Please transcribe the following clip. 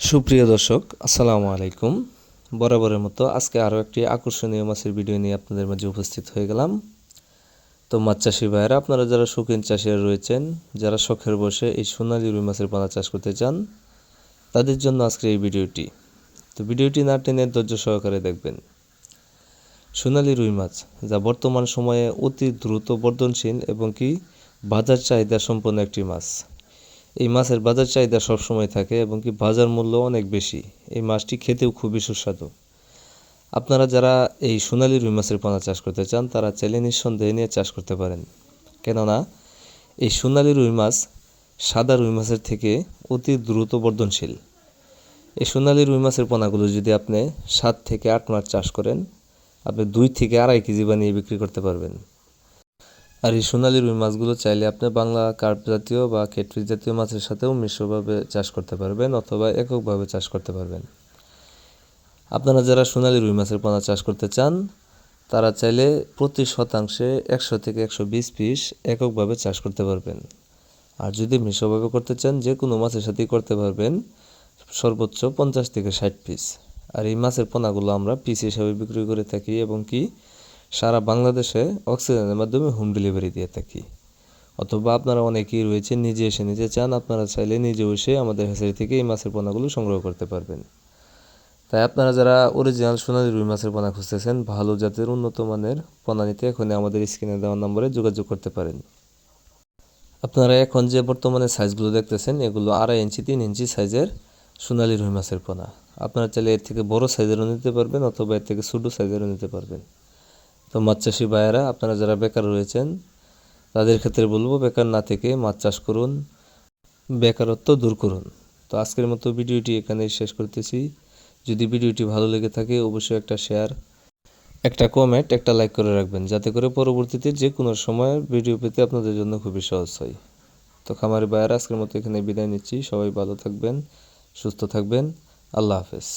সুপ্রিয় দর্শক, আসসালামু আলাইকুম। বরাবরের মতো আজকে আরও একটি আকর্ষণীয় মাছের ভিডিও নিয়ে আপনাদের মাঝে উপস্থিত হয়ে গেলাম। তো মাছ চাষি ভাইয়েরা, আপনারা যারা শৌখিন চাষিরা রয়েছেন, যারা শখের বসে এই সোনালি রুই মাছের পোনা চাষ করতে চান, তাদের জন্য আজকের এই ভিডিওটি। তো ভিডিওটি না টেনে ধৈর্য সহকারে দেখবেন। সোনালি রুই মাছ, যা বর্তমান সময়ে অতি দ্রুত বর্ধনশীল এবং কি বাজার চাহিদা সম্পন্ন একটি মাছ। এই মাছের বাজার চাহিদা সবসময় থাকে এবং কি বাজার মূল্য অনেক বেশি। এই মাছটি খেতেও খুবই সুস্বাদু। আপনারা যারা এই সোনালি রুই মাছের পোনা চাষ করতে চান, তারা চাইলে নিঃসন্দেহে নিয়ে চাষ করতে পারেন। কেননা, এই সোনালি রুই মাছ সাদা রুই মাছের থেকে অতি দ্রুত বর্ধনশীল। এই সোনালি রুই মাছের পোনাগুলো যদি আপনি সাত থেকে আট মাস চাষ করেন, আপনি দুই থেকে আড়াই কেজি বানিয়ে বিক্রি করতে পারবেন। আর এই সোনালি রুই মাছগুলো চাইলে আপনি বাংলা কার্প জাতীয় বা কেটফিস জাতীয় মাছের সাথেও মিশ্রভাবে চাষ করতে পারবেন অথবা এককভাবে চাষ করতে পারবেন। আপনারা যারা সোনালি রুই মাছের পোনা চাষ করতে চান, তারা চাইলে প্রতি শতাংশে একশো থেকে একশো বিশ পিস এককভাবে চাষ করতে পারবেন। আর যদি মিশ্রভাবে করতে চান, যে কোনো মাছের সাথেই করতে পারবেন, সর্বোচ্চ পঞ্চাশ থেকে ষাট পিস। আর এই মাছের পোনাগুলো আমরা পিস হিসাবে বিক্রি করে থাকি এবং কি সারা বাংলাদেশে অক্সিজেনের মাধ্যমে হোম ডেলিভারি দিয়ে থাকি। অথবা আপনারা অনেকেই রয়েছেন নিজে এসে নিজে চান, আপনারা চাইলে নিজে এসে আমাদের হেসারি থেকে এই মাছের পোনাগুলো সংগ্রহ করতে পারবেন। তাই আপনারা যারা অরিজিনাল সোনালি রুই মাছের পোনা খুঁজতেছেন, ভালো জাতের উন্নত মানের পোনা নিতে এখনই আমাদের স্ক্রিনে দেওয়া নম্বরে যোগাযোগ করতে পারেন। আপনারা এখন যে বর্তমানে সাইজগুলো দেখতেছেন, এগুলো আড়াই ইঞ্চি, তিন ইঞ্চি সাইজের সোনালি রুই মাছের পোনা। আপনারা চাইলে এর থেকে বড় সাইজেরও নিতে পারবেন, অথবা এর থেকে ছোটো সাইজেরও নিতে পারবেন। তো মাছ চাষি ভাইয়েরা, আপনারা যারা বেকার রয়েছেন, তাদের ক্ষেত্রে বলব বেকার না থেকে মাছ চাষ করুন, বেকারত্ব দূর করুন। তো আজকের মতো ভিডিওটি এখানেই শেষ করতেছি। যদি ভিডিওটি ভালো লেগে থাকে, অবশ্যই একটা শেয়ার, একটা কমেন্ট একটা লাইক করে রাখবেন, যাতে করে পরবর্তীতে যে কোনো সময় ভিডিও পেতে আপনাদের জন্য খুবই সহজ হয়। তো খামারি ভাইয়েরা, আজকের মতো এখানে বিদায় নিচ্ছি। সবাই ভালো থাকবেন, সুস্থ থাকবেন। আল্লাহ হাফেজ।